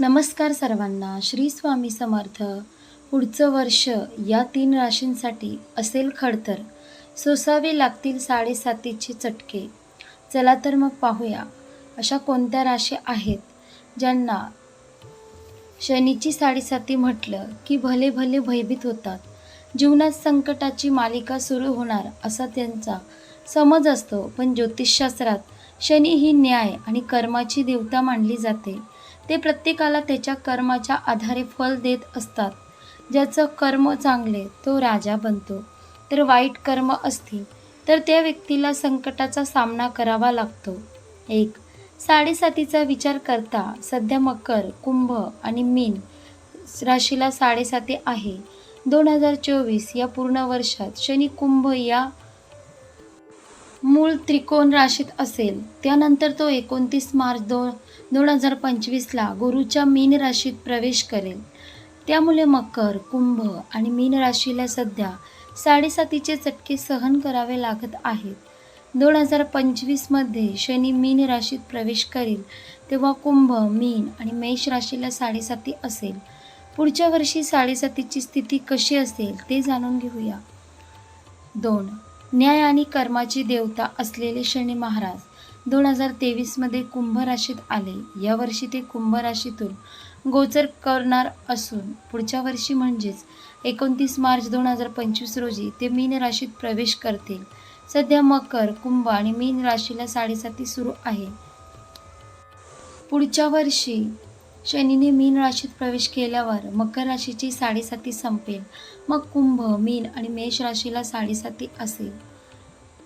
नमस्कार सर्वांना श्री स्वामी समर्थ. पुढचं वर्ष या तीन राशींसाठी असेल खडतर. सोसावे लागतील साडेसातीचे चटके. चला तर मग पाहूया अशा कोणत्या राशी आहेत ज्यांना शनीची साडेसाती म्हटलं की भले भले भयभीत होतात. जीवनात संकटाची मालिका सुरू होणार असा त्यांचा समज असतो पण ज्योतिषशास्त्रात शनी ही न्याय आणि कर्माची देवता मानली जाते. ते प्रत्येकाला त्याच्या कर्माच्या आधारे फल देत असतात. ज्याचं कर्म चांगले तो राजा बनतो. तर वाईट कर्म असतील तर त्या व्यक्तीला संकटाचा सामना करावा लागतो. एक साडेसातीचा विचार करता सध्या मकर कुंभ आणि मीन राशीला साडेसाती आहे. दोन हजार चोवीस या पूर्ण वर्षात शनी कुंभ या मूळ त्रिकोण राशीत असेल त्यानंतर तो एकोणतीस मार्च दोन दोन हजार पंचवीसला गुरुच्या मीन राशीत प्रवेश करेल. त्यामुळे मकर कुंभ आणि मीन राशीला सध्या साडेसातीचे चटके सहन करावे लागत आहेत. दोन हजार पंचवीसमध्ये शनी मीन राशीत प्रवेश करेल तेव्हा कुंभ मीन आणि मेष राशीला साडेसाती असेल. पुढच्या वर्षी साडेसातीची स्थिती कशी असेल ते जाणून घेऊया. दोन न्याय आणि कर्माची देवता असलेले शनी महाराज दोन हजार तेवीसमध्ये कुंभ राशीत आले. यावर्षी ते कुंभ राशीतून गोचर करणार असून पुढच्या वर्षी म्हणजेच एकोणतीस मार्च दोन हजार पंचवीस रोजी ते मीन राशीत प्रवेश करतील. सध्या मकर कुंभ आणि मीन राशीला साडेसाती सुरू आहे. पुढच्या वर्षी शनीने मीन राशीत प्रवेश केल्यावर मकर राशीची साडेसाती संपेल. मग कुंभ मीन आणि मेष राशीला साडेसाती असेल.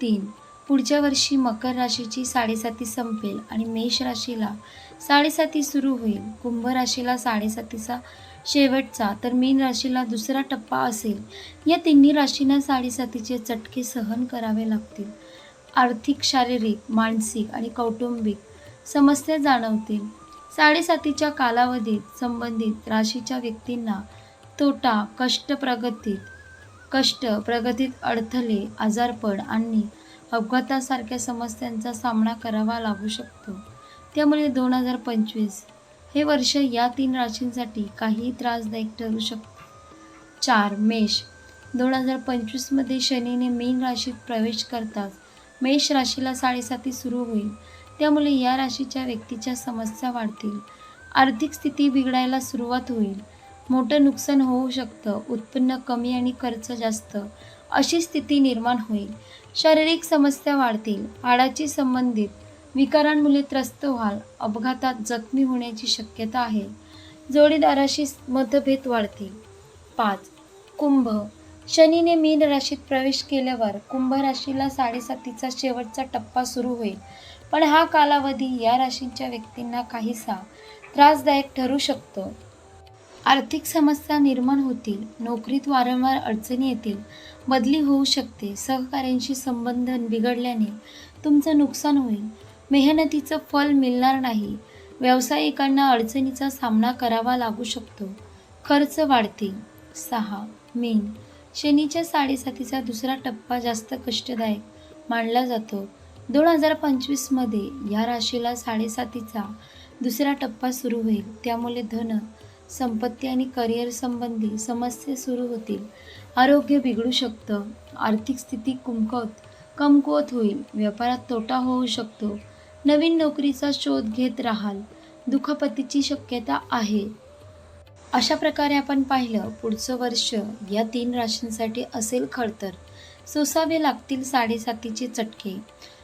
तीन. पुढच्या वर्षी मकर राशीची साडेसाती संपेल आणि मेष राशीला साडेसाती सुरू होईल. कुंभ राशीला साडेसातीचा शेवटचा तर मीन राशीला दुसरा टप्पा असेल. या तिन्ही राशींना साडेसातीचे चटके सहन करावे लागतील. आर्थिक शारीरिक मानसिक आणि कौटुंबिक समस्या जाणवतील. साडेसातीच्या कालावधीत संबंधित राशीच्या व्यक्तींना तोटा कष्ट प्रगतीत कष्ट प्रगतीत अडथळे आजारपण आणि अपघातासारख्या समस्यांचा सामना करावा लागू शकतो. त्यामुळे दोन हजार पंचवीस हे वर्ष या तीन राशींसाठी काही त्रासदायक ठरू शकते. चार मेष. दोन हजार पंचवीसमध्ये शनीने मीन राशीत प्रवेश करताच मेष राशीला साडेसाती सुरू होईल. त्यामुळे या राशीच्या व्यक्तीच्या समस्या वाढतील. आर्थिक स्थिती बिघडायला सुरुवात होईल. मोठं नुकसान होऊ शकतं. उत्पन्न कमी आणि खर्च जास्त. अशी स्थिती निर्माण होईल. शारीरिक समस्या वाढतील. हाडाची संबंधित विकारांमुळे त्रस्त व्हाल. अपघातात जखमी होण्याची शक्यता आहे. जोडीदाराशी मतभेद वाढतील. पाच. कुंभ. शनीने मीन राशीत प्रवेश केल्यावर कुंभ राशीला साडेसातीचा शेवटचा टप्पा सुरू होईल. पण हा कालावधी या राशींच्या व्यक्तींना काहीसा त्रासदायक ठरू शकतो. आर्थिक समस्या निर्माण होतील नोकरीत वारंवार अडचणी येतील बदली होऊ शकते सहकाऱ्यांशी संबंध बिघडल्याने तुमचं नुकसान होईल. मेहनतीचं फल मिळणार नाही. व्यावसायिकांना अडचणीचा सामना करावा लागू शकतो. खर्च वाढतील. सहा. मेन. शनीच्या साडेसातीचा दुसरा टप्पा जास्त कष्टदायक मानला जातो. दोन हजार पंचवीसमध्ये या राशीला साडेसातीचा दुसरा टप्पा सुरू होईल. त्यामुळे धन संपत्ती आणि करिअर संबंधी समस्या सुरू होतील. आरोग्य बिघडू शकतं आर्थिक स्थिती कुमकवत कमकुवत होईल व्यापारात तोटा होऊ शकतो नवीन नोकरीचा शोध घेत राहाल दुखापतीची शक्यता आहे. अशा प्रकारे आपण पाहिलं पुढचं वर्ष या तीन राशींसाठी असेल खडतर. सोसावे लागतील साडेसातीचे चटके.